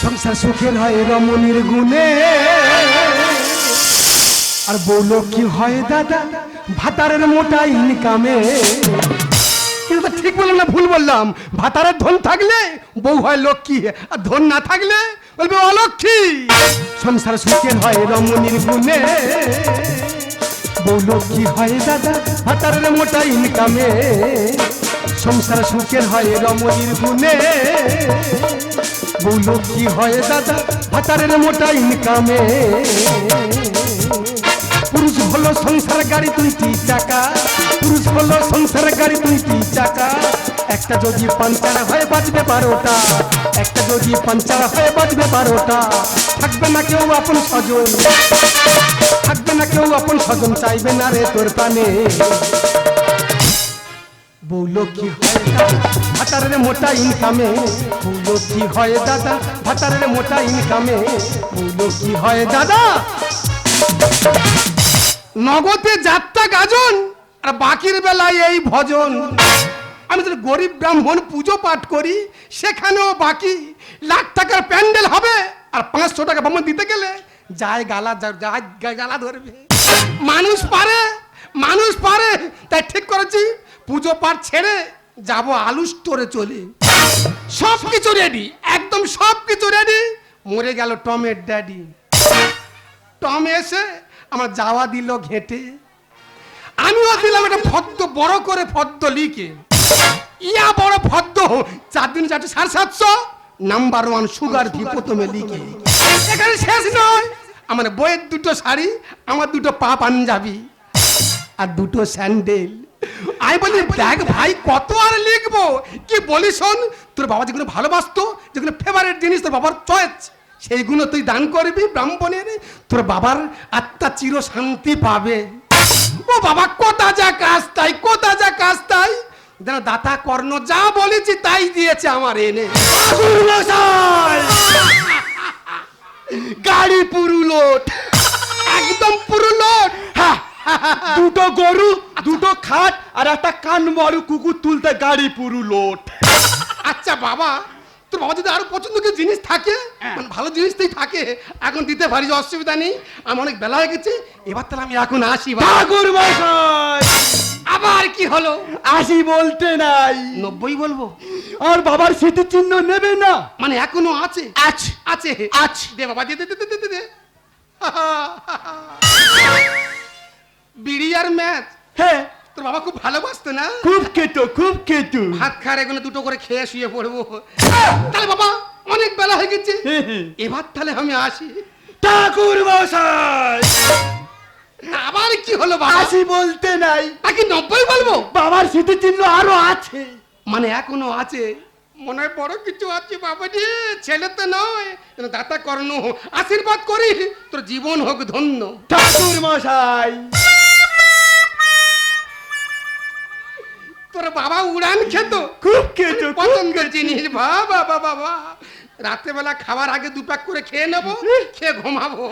সংসার সুখের হয় রমণীর গুণে। আর বউলো কি হয় দাদা ভাতারের মোটা ইনকামে কিন্তু ঠিক বললাম না, ভুল বললাম। ভাতারের ধন থাকলে বউ হয় লক্ষ্মী, আর ধন না থাকলে বলবে অলক্ষ্মী সংসার সুখের হয় রমণীর গুণে। বউ লক্ষ্মী হয় দাদা ভাতারের মোটা ইনকামে সংসার সুখের হয় রমণীর গুণে। লক্ষ্মী হয় দাদা, ভাতারের মোটা ইনকামে পুরুষ হলো সংসার গাড়ি দুইটি চাকা পুরুষ হলো সংসার গাড়ি দুইটি চাকা একটা যদি পাঞ্চার হয় বাজবে বারোটা। একটা যদি পাঞ্চার হয় বাজবে বারোটা। থাকবে না কেউ আপন স্বজন। থাকবে না কেউ আপন স্বজন, চাইবে না রে তোর প্রাণে। বউ কি হয় ভাতারের মোটা ইনকামে বউ কি হয় দাদা? ভাতারের মোটা ইনকামে বউ কি হয় দাদা? নগদে যাত্রা গাজন, আর বাকির বেলায় এই ভজন। আমি যদি গরিব ব্রাহ্মণ পুজো পাঠ করি, সেখানেও বাকি লাখ টাকার প্যান্ডেল হবে। আর পাঁচশো টাকা ব্রাহ্মণ দিতে গেলে যায় গালা যায় গালা ধরবে। মানুষ পারে মানুষ পারে, তাই ঠিক করেছি। পুজো পাঠ ছেড়ে যাব আলু স্টোরে চলে। সব কিছু রেডি একদম সব কিছু রেডি মরে গেল টমের ড্যাডি টম এসে আমার যাওয়া দিল ঘেটে। আমিও দিলাম একটা ফদ্দ বড় করে ফদ্দ লিখে। ইয়া বড় ফদ্দ চার দিন চারটে সাড়ে সাতশো। নাম্বার ওয়ান সুগার ভি প্রথমে লিখে। এখানে শেষ নয়। আমার বইয়ের দুটো শাড়ি, আমার দুটো পা পাঞ্জাবি। আর দুটো স্যান্ডেল আমি বলি দেখ ভাই কত আর লিখব? কি বলি শোন? তোর বাবা যেগুলো ভালোবাসতো যেগুলো ফেভারিট জিনিস তোর বাবার চয়েস সেইগুলো তুই দান করবি ব্রাহ্মণের। তোর বাবার আত্মা চির শান্তি পাবে। ও বাবা কোথা যা কাজ তাই কোথা যা কাজ তাই যেন দাতা কর্ণ যা বলেছি তাই দিয়েছে আমার এনে। গাড়ি পুরু লোট একদম পুরু লোট। দুটো গরু দুটো খাট আর একটা কান বড় কুকুর তুলতে গাড়ি পুরু লোট। আচ্ছা বাবা তোর বাবা যদি আরও পছন্দ করে জিনিস থাকে মানে ভালো জিনিসটাই থাকে এখন দিতে পারি অসুবিধা নেই আমি অনেক বেলা হয়ে গেছে এবার তাহলে আমি এখন আসি। ঠাকুর আবার কি হলো? আসি বলতে নাই। নব্বই বলব? আর বাবার স্মৃতিচিহ্ন নেবে না। মানে এখনও আছে? আছে। আছে। আছে। দে বাবা দে দে, দে দে দে। বিড়ি আর ম্যাচ। হ্যাঁ। তোর বাবা খুব ভালোবাসতো না? খুব কেটো খুব কেটো ভাত খার এগুলো দুটো করে খেয়ে শুয়ে পড়ব। তাহলে বাবা অনেক বেলা হয়ে গেছে। এবার তাহলে আমি আসি। ঠাকুর মশাই। আবার কি হলো বাবা? আসি বলতে নাই। নাকি নব্বই বলব? বাবার স্মৃতিচিহ্ন আরও আছে। মানে এখনও আছে। মনে হয় বড় কিছু আছে বাবা রে ছেলে তো নয়। দাতা কর্ণ আশীর্বাদ করি তোর জীবন হোক ধন্য। ঠাকুর মশাই। তোর বাবা উড়ান খেত। খুব খুব পছন্দের জিনিস বাবা বাবা বাবা রাত্রেবেলা খাবার আগে দু প্যাক করে খেয়ে নেব খেয়ে ঘুমাবো।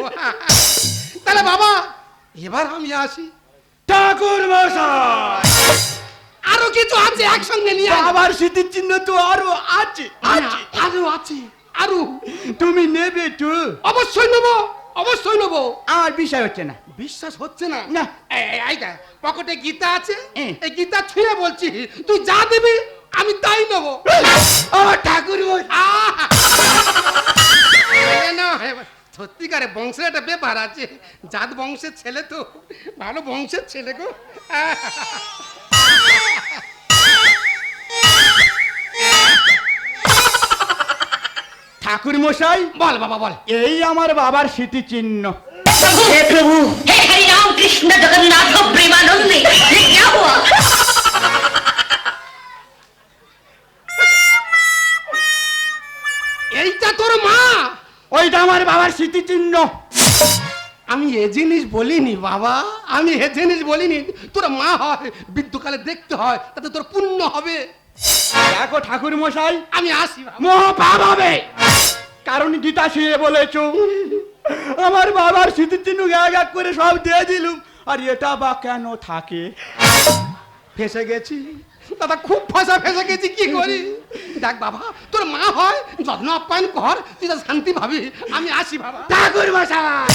তাহলে বাবা এবার আমি আসি। ঠাকুর মশাই! আরও কিছু আছে একসঙ্গে নিয়ে আবার বাবার স্মৃতিচিহ্ন তো আরও আছে আছে। আরও আছে আরও। তুমি নেবে তো অবশ্যই নেব। অবশ্যই নেব। আমার বিষয় হচ্ছে না। বিশ্বাস হচ্ছে না? না। পকেটে গীতা আছে। এই গীতা ছুঁয়ে বলছি তুই যা দিবি আমি তাই নেব। আমার ঠাকুর সত্যিকারে বংশের একটা ব্যাপার আছে। জাত বংশের ছেলে তো ভালো বংশের ছেলে গো। ঠাকুর মশাই বল বাবা বল এই আমার বাবার স্মৃতিচিহ্ন हे प्रभु हे हरि राम कृष्ण जगन्नाथ प्रेमानंदी ये क्या हुआ এইটা তোর মা ওইটা আমার বাবার স্মৃতিচিহ্ন আমি এ জিনিস বলিনি বাবা আমি এ জিনিস বলিনি তোর মা হয় বিদ্যুকালে দেখতে হয় তাতে তোর পুণ্য হবে দেখো ঠাকুর মশাই আমি আসি বাবা। মহা পাপ হবে কারণ গীতা শুয়ে বলেছ। আমার বাবার স্মৃতিচিহ্ন এক এক করে সব দিয়ে দিলুম। আর এটা বা কেন থাকে? ফেসে গেছি। দাদা খুব ফসা ফেসে গেছি কি করি? দেখ বাবা তোর মা হয় যত্ন আপ্যায়ন কর তুই তো শান্তি ভাবি আমি আসি বাবা। ঠাকুর মশাই!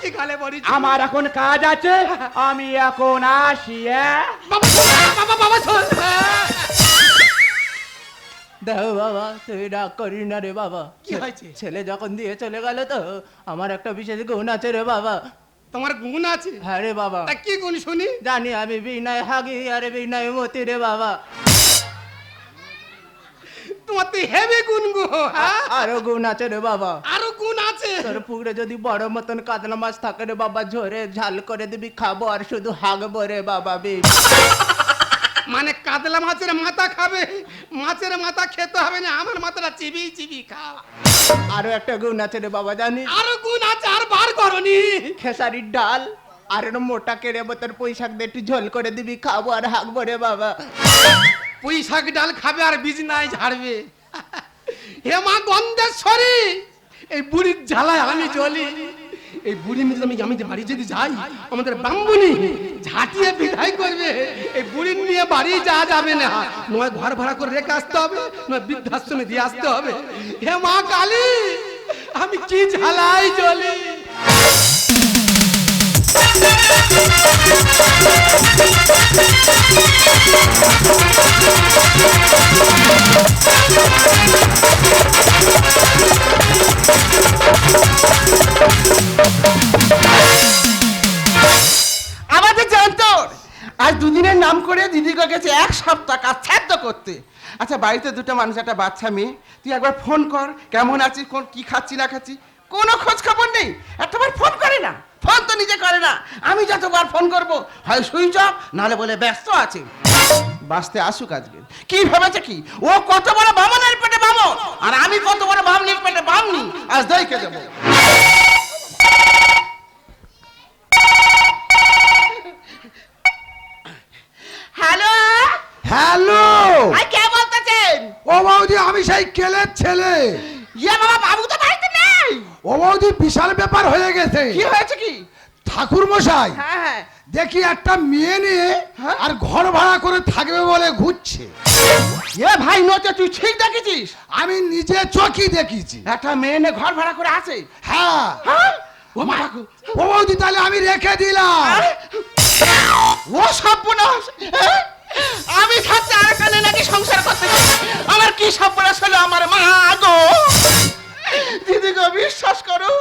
কি গালে বলি আমার এখন কাজ আছে আমি এখন আসি? বাবা বাবা বাবা দেখো বাবা তুই রাগ করিস না রে বাবা। কি হয়েছে? ছেলে যখন দিয়ে চলে গেল তো আমার একটা বিশেষ গুণ আছে রে বাবা। তোমার গুণ আছে? হ্যাঁ রে বাবা। তা কি গুণ শুনি? জানি আমি বিনয় হাগি আরে বিনয় মতি রে বাবা। তোমার তো হেভি গুণ গো হ্যাঁ? আরও গুণ আছে রে বাবা। আরও গুণ আছে? তোর পুকুরে যদি বড় মতন কাতলা মাছ থাকে রে বাবা ঝরে ঝাল করে দিবি খাব আর শুধু হাগবো রে বাবা বি মানে কাতলা মাছের মাথা খাবে। মাছের মাথা খেতে হবে না আমার মাথাটা চিবি চিবি খা। আরও একটা গুণ আছে রে বাবা জানি আরও গুণ আছে আর বার করনি। খেসারির ডাল আর এরম মোটা কেড়ে বোতর পুঁই শাক দিয়ে একটু ঝোল করে দিবি খাব আর হাগবো রে বাবা। পুঁই শাক ডাল খাবে আর বীজ নাই ঝাড়বে। হে মা গন্ধেশ্বরী এই বুড়ির জ্বালায় আমি জ্বলি। এই বুড়ি মিলে আমি আমি বাড়ি যদি যাই, আমাদের ব্রাহ্মণী ঝাঁটিয়ে বিদায় করবে। এই বুড়ির নিয়ে বাড়ি যাওয়া যাবে না। নয় ঘর ভাড়া করে রেখে আসতে হবে, নয় বৃদ্ধাশ্রমে দিয়ে আসতে হবে। হে মা কালী, আমি কি ঝালাই জানতোর আজ দুদিনের নাম করে দিদিকে গেছে এক সপ্তাহ কাজ ছাদ্য করতে। আচ্ছা বাড়িতে দুটো মানুষ, একটা বাচ্চা মেয়ে। তুই একবার ফোন কর, কেমন আছিস, কোন কি খাচ্ছি, না খাচ্ছি? কোনো খোঁজ খবর নেই। একটাবার ফোন করে না। ফোন তো নিজে করে না। আমি যতবার ফোন করব হয় সুইচ অফ নাহলে বলে ব্যস্ত আছে। বাঁচতে আসুক আজকে। কি ভেবেছে কি? ও কত বড় বামনের পেটে বামন? আর আমি কত বড় বামনির পেটে বামনি? আজ দইকে দেবো হ্যালো? হ্যালো? আই কে বলতেছেন? ও বৌদি আমি সেই কেলের ছেলে। ইয়ে বাবা বাবু তো ও বৌদি বিশাল ব্যাপার হয়ে গেছে। কি হয়েছে কি? ঠাকুর মশাই হ্যাঁ হ্যাঁ। দেখি একটা মেয়ে নিয়ে হ্যাঁ? আর ঘর ভাড়া করে থাকবে বলে ঘুরছে। এ ভাই নতে তুই ঠিক দেখেছিস? আমি নিজে চোখই দেখিছি। একটা মেয়ে নিয়ে ঘর ভাড়া করে আছে? হ্যাঁ। হ্যাঁ? ও। বৌদি তাহলে আমি রেখে দিলাম। ও সর্বনাশ? আমি থাকতে আর কানে নাকি সংসার করতে আমার কি সর্বনাশ হলো আমার মা গো? দিদি গো বিশ্বাস করো,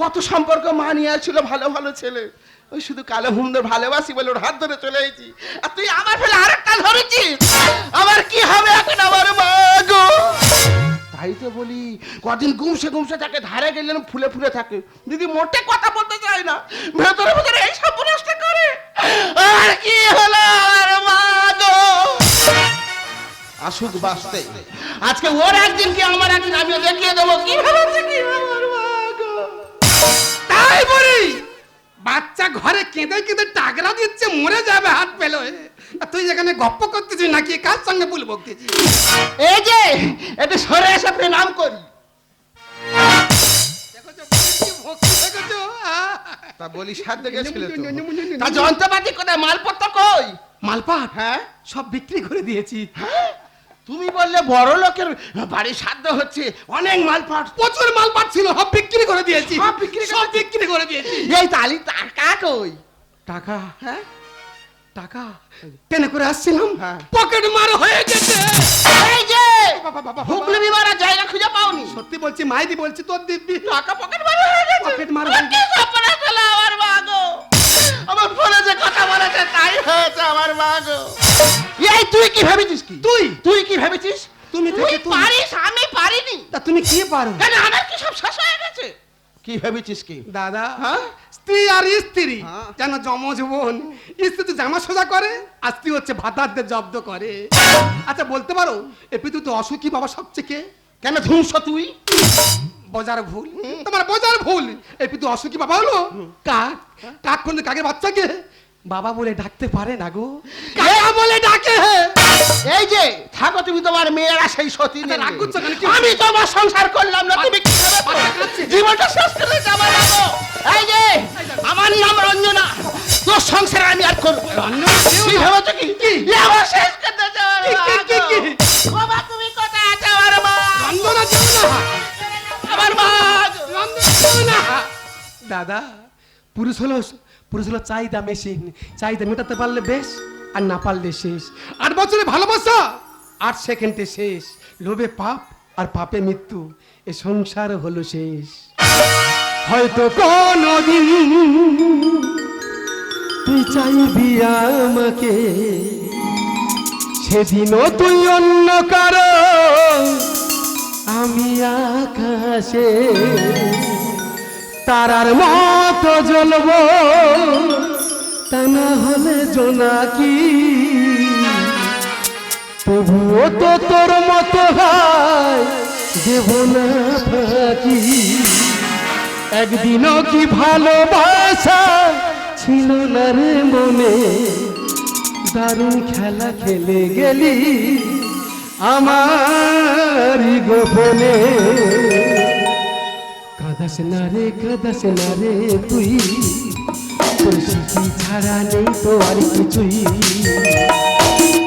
কত সম্পর্ক মা নিয়ে ছিল ভালো ভালো ছেলে। ওই শুধু কালো হুমদের ভালোবাসি বলে ওর হাত ধরে চলে এসেছি। আর তুই আমার ফেলে আরেকটা ধরেছিস? আমার কি হবে এখন আমার মা গো? তাই তো বলি, কদিন গুমসে গুমসে থাকে ধারে গেলেন, ফুলে ফুলে থাকে। দিদি মোটে কথা বলতে চায় না। ভেতরে ভেতরে এই সব করে। আর কি হলো? আসুক বাঁচতে। আজকে ওর একদিন কি আমার একদিন আমিও দেখিয়ে দেবো। কি ভাবছে কি তাই বলি বাচ্চা ঘরে কেঁদে কেঁদে টাকরা দিচ্ছে মরে যাবে হাত পেল। তুই যেখানে গপ্প করতেছিস নাকি কার সঙ্গে ভুল বকতেছিস? এই যে এটা সরে এসে প্রণাম করি! তা বলি সাধ্য গেছিল তো? তা যন্ত্রপাতি কোথায়? মালপত্র কই? মালপাট হ্যাঁ? সব বিক্রি করে দিয়েছি। তুমি বললে বড় লোকের বাড়ি সাধ্য হচ্ছে অনেক মাল মালপাট। প্রচুর মালপাট ছিল সব বিক্রি করে দিয়েছি। সব বিক্রি সব বিক্রি করে দিয়েছি। এই তালি টাকা কই টাকা? হ্যাঁ? টাকা? ট্রেনে করে আসছিলাম। হ্যাঁ। পকেট মার হয়ে গেছে। এই যে। হুগলি বিমানের জায়গা খুঁজে পাওনি। সত্যি বলছি মাইদি বলছি তোর দিব্যি। টাকা পকেট মার হয়ে গেছে। পকেট মারা হয়ে ছিল আমার মা গো? আমার যে কথা বলেছে তাই হয়েছে আমার মা গো। এই তুই কি ভেবেছিস কি? তুই? তুই কি ভেবেছিস? তুমি থেকে তুই। পারিস আমি পারিনি। তা তুমি কি পারো কেন আমার কি সব শেষ হয়ে গেছে? কি ভেবেছিস কি? দাদা হ্যাঁ? স্ত্রী আর স্ত্রী। হ্যাঁ। যেন জমজ বোন স্ত্রী তো জামা সোজা করে আর স্ত্রী হচ্ছে ভাতারদের জব্দ করে। আচ্ছা বলতে পারো এ পিতু তো অসুখী বাবা সবচেয়ে কে? কেন ধ্বংস তুই? বোঝার ভুল। তোমার বোঝার ভুল। এই পিতু অসুখী বাবা হলো কাক। কাক কোন কাকের বাচ্চাকে বাবা বলে ডাকতে পারে না গো। কাকা বলে ডাকে এই যে থাকো তুমি তোমার মেয়েরা সেই সতী আচ্ছা, আমি তোমার সংসার করলাম না তুমি কাঁদছে। জীবনটা শেষ করে যাবার এই যে আমার নাম রঞ্জনা। তোর সংসার আমি আর করব। রঞ্জনা কি আমার শেষ করতে? বাবা তুমি কোথায় আছো আমার মা? রঞ্জনা যেও না। আমার মা রঞ্জনা দাদা পুরুষ হলো পুরুষ হলো চাহিদা মেশিন চাহিদা মেটাতে পারলে বেশ, আর না পারলে শেষ। আট বছরে ভালোবাসা, আট সেকেন্ডে শেষ। লোভে পাপ, আর পাপে মৃত্যু, এ সংসার হলো শেষ। হয়তো কোনদিন তুই চাইবি আমাকে, সেদিনও তুই অন্য কারও, আমি আকাশে তারার মতো জ্বলব। তা না হলে জোনাকি তবুও তো তোর মতো হয়, দেব না ফাঁকি। একদিনও কি ভালোবাসা ছিল না রে মনে? দারুণ খেলা খেলে গেলি আমার গোপনে। কাঁদাস না রে, কাঁদাস না রে তুই। তোর স্মৃতি ছাড়া নেই তো আর কিছুই।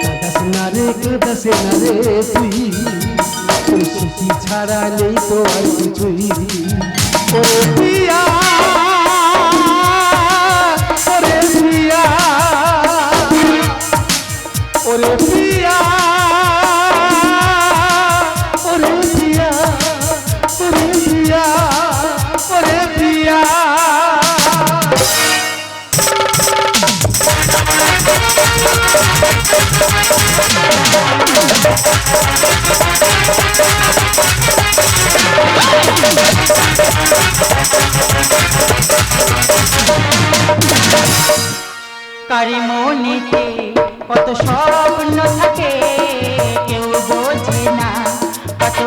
কাঁদাস না রে, কাঁদাস তুই। তোর ছাড়া নেই তো আর কিছুই। ও প্রিয়া কারি মনেতে কত স্বপ্ন থাকে কেউ বোঝে না কত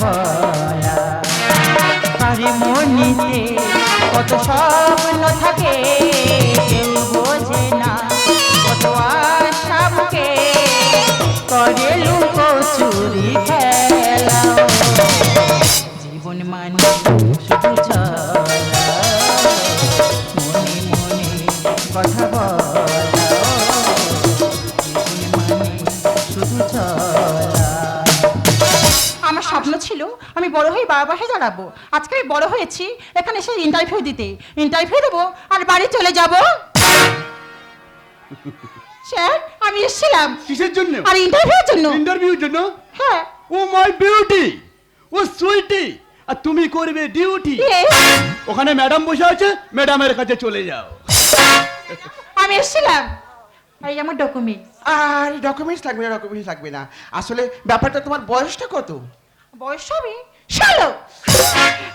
বলা আরে মনেতে কত স্বপ্ন থাকে, কেউ বোঝে না কত আশা বুকে করে লুকো চুরি খেলা। জীবন মানে শুধু মনে মনে কথা বলা। জীবন মানে শুধু স্বপ্ন ছিল আমি বড় হয়ে বাবা পাশে দাঁড়াবো। আজকে আমি বড় হয়েছি এখানে এসে ইন্টারভিউ দিতে। ইন্টারভিউ দেবো আর বাড়ি চলে যাব। স্যার আমি এসেছিলাম। কিসের জন্য? আর ইন্টারভিউর জন্য? ইন্টারভিউর জন্য? হ্যাঁ। ও মাই বিউটি ও সুইটি আর তুমি করবে ডিউটি ওখানে ম্যাডাম বসে আছে ম্যাডামের কাছে চলে যাও। আমি এসেছিলাম। এই আমার ডকুমেন্টস আর ডকুমেন্টস লাগবে না ডকুমেন্টস লাগবে না। আসলে ব্যাপারটা তোমার বয়সটা কত? বয়স হবে ষোলো।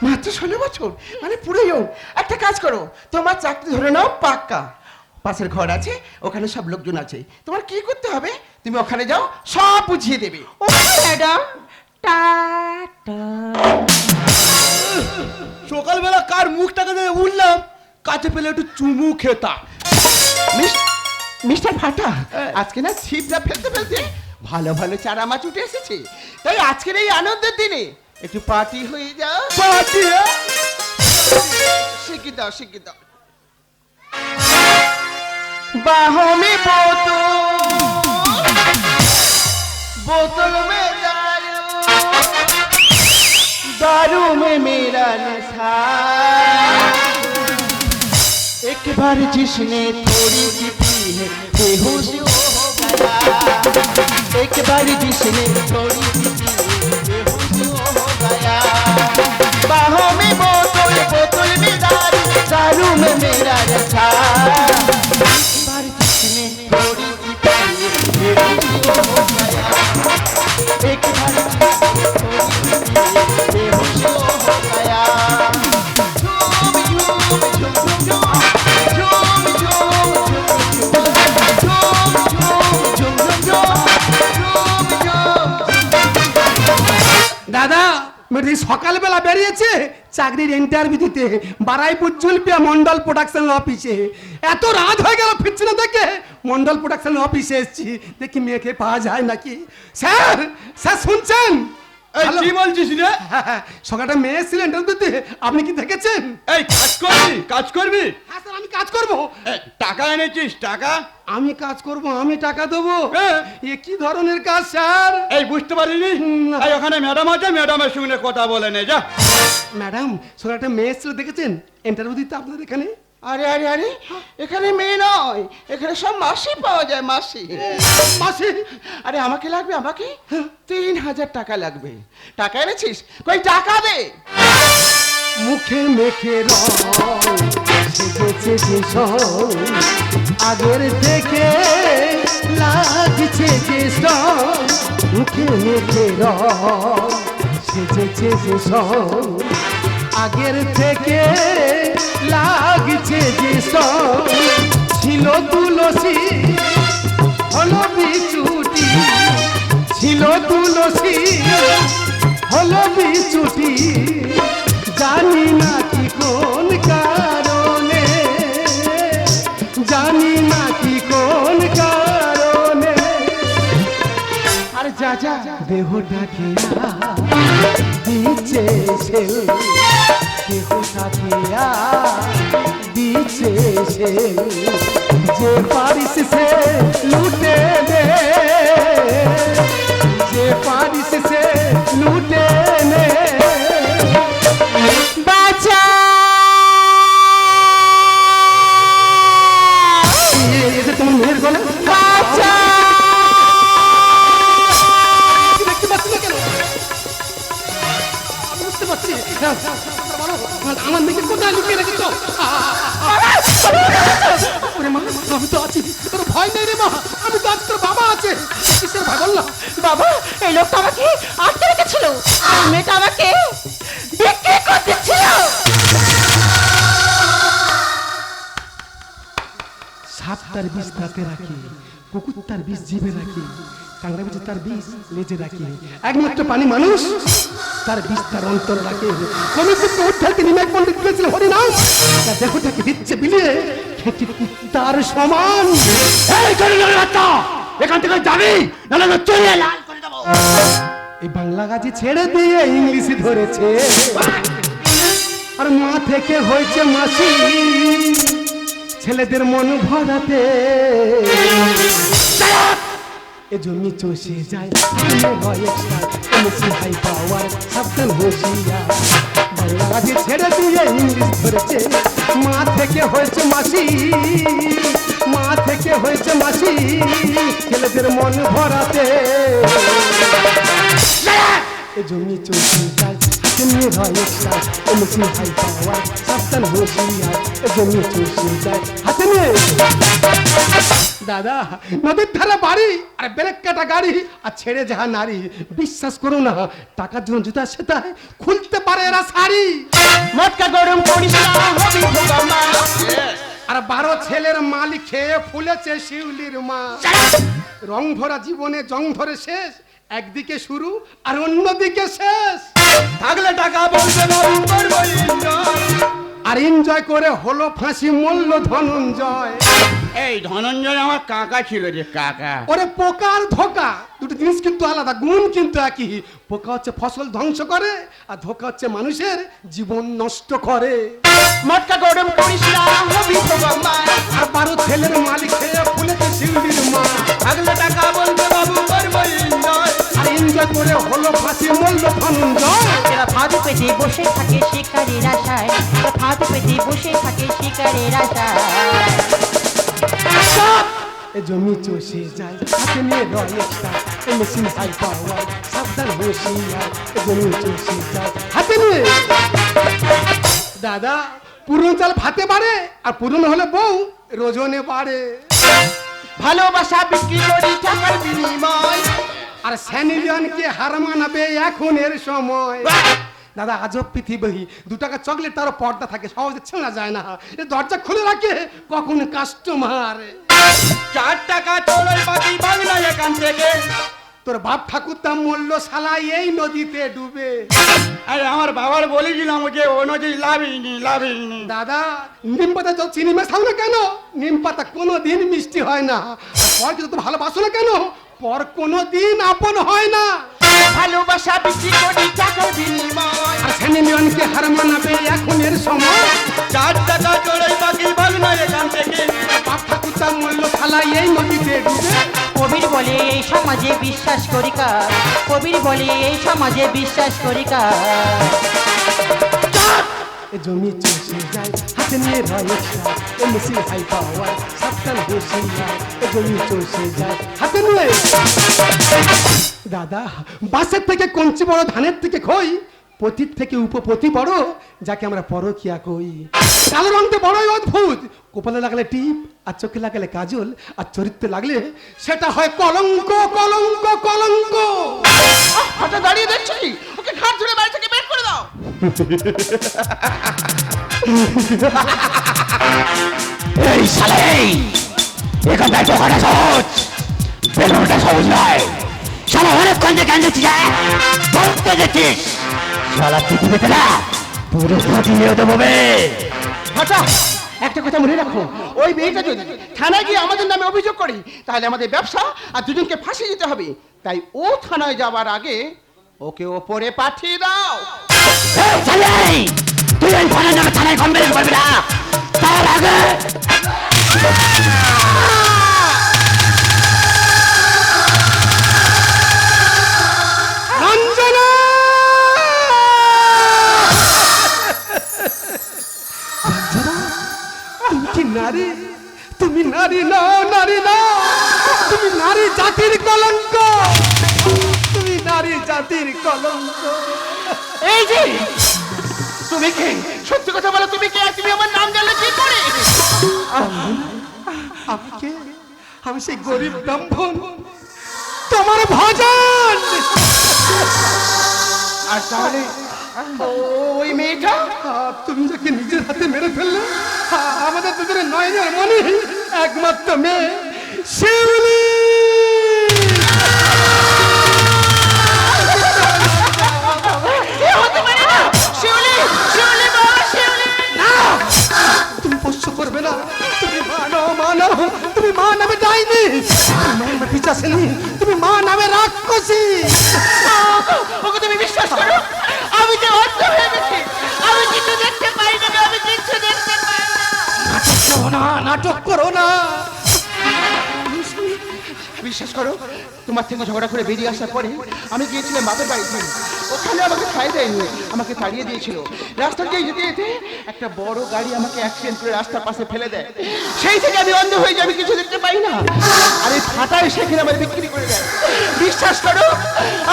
মাত্র ষোলো বছর? মানে পুরো ইয়ং একটা কাজ করো তোমার চাকরি ধরে নাও পাক্কা। পাশের ঘর আছে ওখানে সব লোকজন আছে। তোমার কি করতে হবে? তুমি ওখানে যাও সব বুঝিয়ে দেবে। ও ম্যাডাম টাটা। সকালবেলা কার মুখটাকে দেখে উঠলাম কাছে পেলে একটু চুমু খেতা মিস- মিস্টার ফাটা আজকে না ছিপটা ফেলতে ফেলতে ভালো ভালো চারা মাছ উঠে এসেছে তাই আজকের এই আনন্দের দিনে একটু পার্টি হয়ে যাও পার্টি শিখিয়ে দাও শিখিয়ে দাও बाहों में बोतल बोतल में दारू दारू में मेरा नशा एक बार जिसने थोड़ी सी पी है बेहोश वो हो गया एक बार जिसने थोड़ी बाहों में बोतल बोतल में दारू दारू में मेरा रखा एक बार जिसने थोड़ी एक बार সকালবেলা চাকরির ইন্টারভিউ দিতে বারাইপুর জুলপিয়া মন্ডল প্রোডাকশন অফিসে এত রাত হয়ে গেল ফিরছে না দেখে। মন্ডল প্রোডাকশন অফিসে এসেছি দেখি মেয়েকে পাওয়া যায় নাকি। স্যার স্যার শুনছেন? হ্যালো? কি বলছিস রে? হ্যাঁ, হ্যাঁ, সকালটা মেয়ে এসেছিলেন আপনি কি দেখেছেন? এই কাজ করবি কাজ করবি? হ্যাঁ কাজ করব? টাকা এনেছিস টাকা? আমি কাজ করব আমি টাকা দেবো। হ্যাঁ। এ কি ধরনের কাজ স্যার? এই বুঝতে পারিনি। ওখানে ম্যাডাম আছে ম্যাডামের সঙ্গে কথা বলে নে যা। ম্যাডাম সকালে একটা মেয়ে এসেছিল দেখেছেন? ইন্টারভিউ দিতে আপনাদের এখানে? আরে আরে আরে এখানে মেয়ে নয় এখানে সব মাসি পাওয়া যায় মাসি। মাসি? আরে আমাকে লাগবে আমাকে? তিন হাজার টাকা লাগবে। টাকা এনেছিস? কই টাকা দে। মুখে মেখে রং সেজেছে যে আগের থেকে লাগছে যে মুখে মেখে সেজেছে যে আগের থেকে লাগছে যে ছিল তুলসী, হলো বিচুটি, ছিল তুলসী, হলো বিচুটি। জানি না কি কোন কারণে, জানি না কি কোন কারণে। আরে যা যা দেহটাকে দিচ্ছে সে দেহটাকে দিচ্ছে সে যে পারিস সে লুটে দে যে পারিস সে লুটে নে। মেয়ের আমি হ্যাঁ, আমার মেয়েকে কোথায় লুকিয়ে রেখেছ ওরে তোর ভয় নেই রে মা আমি তো তোর বাবা আছে কিসের ভয় বল না বাবা এই লোকটা আমাকে আটকে রেখেছিল আর মেয়েটা আমাকে বিক্রি করে সাপ তার বিষ দাঁতে রাখে কুকুর তার বিষ জিভে রাখে কাংড়া বুঝে তার বিষ লেজে রাখে। একমাত্র পানি মানুষ, তার বিষ তার অন্তর রাখে। কমিশনকে উদ্ধারকে নিমাই পণ্ডিত বলেছিল হরিনাম। তার দেহটাকে দিচ্ছে বিলিয়ে খেটি তার সমান। এই করিডোরের বাচ্চা এখান থেকে যাবি, নাহলে চলে লাল করে দেবো এই বাংলা গাছি ছেড়ে দিয়ে ইংলিশে ধরেছে। আর মা থেকে হয়েছে মাসি। ছেলেদের মন ভরাতে। এ জমি চষে যায় পাওয়ার সাবধান হুঁশিয়া বাংলা গাছে ছেড়ে দিয়ে ইংলিশ ধরেছে। মা থেকে হয়েছে মাসি, মা থেকে হয়েছে মাসি, ছেলেদের মন ভরাতে। এ জমি চলছে যায় দাদা নদীর ধারে বাড়ি আর ব্রেক কাটা গাড়ি আর ছেড়ে যাহা নারী বিশ্বাস করো না টাকার জন্য জুতা সেটাই খুলতে পারে এরা শাড়ি মটকা গরম করিস না হবি ভোগামা আর বারো ছেলের মালিক খেয়ে ফুলেছে শিউলির মা রং ভরা জীবনে জং ধরে শেষ একদিকে শুরু আর অন্যদিকে শেষ। থাকলে টাকা বলবে enjoy। আর এনজয় করে হলো ফাঁসি মূল্য ধনঞ্জয়। এই ধনঞ্জয় আমার কাকা ছিল যে কাকা। ওরে পোকার ধোকা দুটো জিনিস কিন্তু আলাদা গুণ কিন্তু একই। পোকা হচ্ছে ফসল ধ্বংস করে আর ধোকা হচ্ছে মানুষের জীবন নষ্ট করে। মটকা ভোগামা আর বারো ছেলের মালিক খেয়ে ফুলেছে শিউলির মা। থাকলে টাকা বলবে বাবু করব। করে হলো ফাঁসি মূল্য ধনঞ্জয় এরা ফাঁদ পেতে বসে থাকে শিকারের আশায়। ফাঁদ পেতে বসে থাকে শিকারের আশায়। এ জমি চষে যায় হাতে নিয়ে রয় একটা এ মেশিন হাই পাওয়ার সাবধান হুঁশিয়ার জমি চষে যায় হাতে নিয়ে। দাদা পুরনো চাল ভাতে বাড়ে আর পুরনো হলে বউ রোজনে বাড়ে। ভালোবাসা বিক্রি করি টাকার বিনিময়। আর স্যানিলিয়নকে হার মানাবে এখন এর সময় দাদা আজব পৃথিবী। দু টাকা চকলেট তারও পর্দা থাকে সহজে ছেঁড়া যায় না। এ দরজা খুলে রাখে কখন কাস্টমার চার টাকা চড়ই পাখি বাংলা এখান থেকে। তোর বাপ ঠাকুরদা মরলো শালা এই নদীতে ডুবে। আরে আমার বাবার বলেছিলাম যে ও নদী লাভিনি লাভিনি। দাদা নিম পাতা যত চিনি মেশাও না কেন? নিম পাতা কোনো দিন মিষ্টি হয় না। আর যত ভালোবাসো না কেন? পর কোনো দিন আপন হয় না। ভালোবাসা বিক্রি করি টাকার বিনিময়। আর সেনি মিলনকে হার মানাবে এখনের সময়। চার টাকা চড়াই বাকি ভাগ না এখান থেকে। বাপ ঠাকুরদা মরলো শালা এই নদীতে ডুবে। কবির বলে এই সমাজে বিশ্বাস করি কার? কবির বলে এই সমাজে বিশ্বাস করি কার? দাদা বাসের থেকে কঞ্চি বড়, ধানের থেকে খই পতির থেকে উপপতি বড়, যাকে আমরা পরকিয়া কই। কালো রঙটা বড়ই অদ্ভুত, কপালে লাগলে টিপ, আর চোখে লাগলে কাজল, আর চরিত্রে লাগলে সেটা হয় কলঙ্ক কলঙ্ক কলঙ্ক। হঠাৎ দাঁড়িয়ে দেখছি ওকে ঘাট ধরে বাড়ি থেকে এই শালা, এই! এখানটায় ঢোকাটা সহজ। বেরোনোটা সহজ নয়। শালা, অনেকক্ষণ থেকে আনতেছি যায় বলতে দেখছিস শালা, পৃথিবীতে না, পুরো প্রতিনিয়ত হবে হঠাৎ একটা কথা মনে রাখো। ওই মেয়েটা যদি থানায় গিয়ে আমাদের নামে অভিযোগ করি, তাহলে আমাদের ব্যবসা আর দুজনকে ফাঁসি দিতে হবে। তাই ও থানায় যাবার আগে ওকে ওপরে পাঠিয়ে দাও। তুই ওই ফোনের নামে থানায় কমপ্লেন করবি না? তার আগে রঞ্জনা রঞ্জনা, তুমি কি নারী? তুমি নারী নও নারী নও। তুমি নারী জাতির কলঙ্ক। জাতির কলঙ্ক। এই যে! তুমি কে? সত্যি কথা বলো তুমি কে? তুমি আমার নাম জানলে কি করে? আমাকে আমি সেই গরিব ব্রাহ্মণ। তোমার ভজন! আর তাহলে ওই মেয়েটা? তুমি যাকে নিজের হাতে মেরে ফেললে আমাদের দুজনের নয়নের মনে একমাত্র মেয়ে শিউলি! মা নামে বিশ্বাস করো? তোমার থেকে ঝগড়া করে বেরিয়ে আসার পরে আমি গিয়েছিলাম বাপের বাড়িতে ওখানে আমাকে খাই দেয়নি আমাকে তাড়িয়ে দিয়েছিল। রাস্তা দিয়ে যেতে যেতে একটা বড় গাড়ি আমাকে অ্যাক্সিডেন্ট করে রাস্তার পাশে ফেলে দেয়। সেই থেকে আমি অন্ধ হয়ে যাই আমি কিছু দেখতে পাই না। আর এই ফাটায় সেখানে আমার বিক্রি করে দেয়। বিশ্বাস করো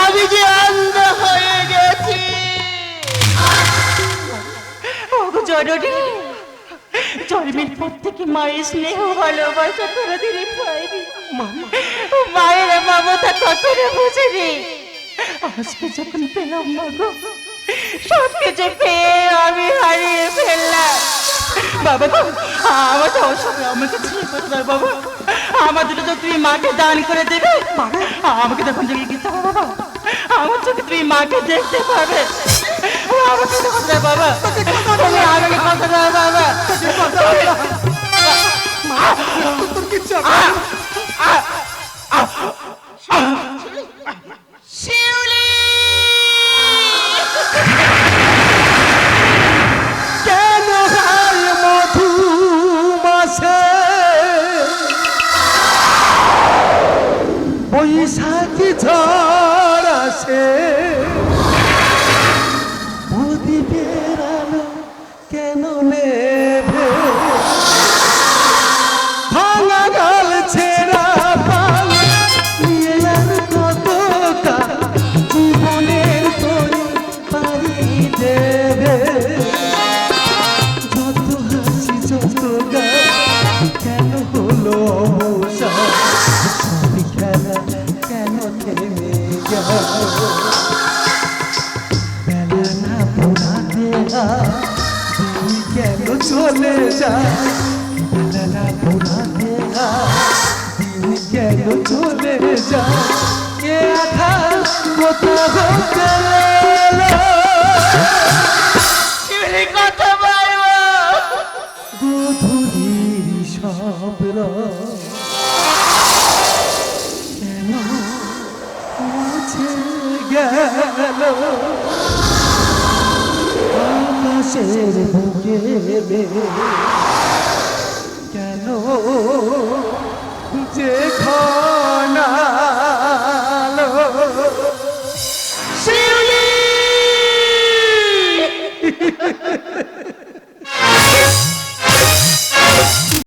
আমি যে অন্ধ হয়ে গেছি। জননী জন্মের পর থেকে মায়ের স্নেহ ভালোবাসা কোনোদিনই পাইনি। মায়ের মমতা কখনো বুঝিনি আজকে যখন পেলাম না গো সব কিছু পেয়ে আমি হারিয়ে ফেললাম। বাবা আমার তো অসুখ আমাকে ছেড়ে বাবা। আমাদের তো তুমি মাকে দান করে দেবে। আমাকে তখন থেকে গেতে বাবা। আমার চোখে তুমি মাকে দেখতে পাবে। আমাকে তো কথা দাও বাবা। তুমি আমাকে কথা দাও বাবা। তোর হবে না। চলে যায় বেলা না পোড়াতে দিন কেন চলে যায় এ সব কেন মুছে গেল। আকাশের কেন? যে খানা শিউলি!